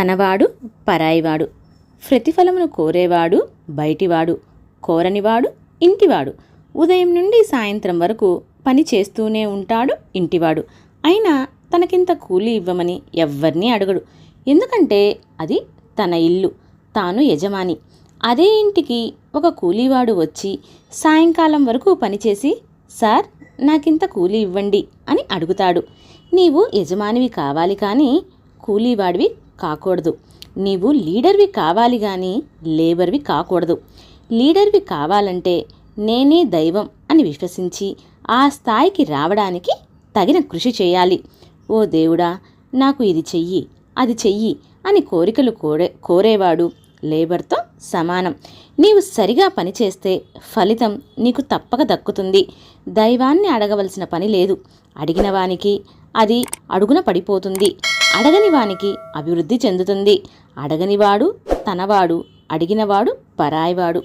తనవాడు పరాయివాడు. ప్రతిఫలమును కోరేవాడు బయటివాడు కోరనివాడు ఇంటివాడు. ఉదయం నుండి సాయంత్రం వరకు పని చేస్తూనే ఉంటాడు ఇంటివాడు. అయినా తనకింత కూలి ఇవ్వమని ఎవ్వరినీ అడగడు. ఎందుకంటే అది తన ఇల్లు తాను యజమాని. అదే ఇంటికి ఒక కూలీవాడు వచ్చి సాయంకాలం వరకు పనిచేసి సార్ నాకింత కూలి ఇవ్వండి అని అడుగుతాడు. నీవు యజమానివి కావాలి కానీ కూలీవాడివి కాకూడదు. నీవు లీడర్వి కావాలి కానీ లేబర్వి కాకూడదు. లీడర్వి కావాలంటే నేనే దైవం అని విశ్వసించి ఆ స్థాయికి రావడానికి తగిన కృషి చేయాలి. ఓ దేవుడా నాకు ఇది చెయ్యి అది చెయ్యి అని కోరికలు కోరే కోరేవాడు లేబర్తో సమానం. నీవు సరిగా పనిచేస్తే ఫలితం నీకు తప్పక దక్కుతుంది. దైవాన్ని అడగవలసిన పని లేదు. అడిగిన వానికి అది అడుగున పడిపోతుంది. అడగని వానికి అభివృద్ధి చెందుతుంది. అడగనివాడు తనవాడు అడిగినవాడు పరాయివాడు.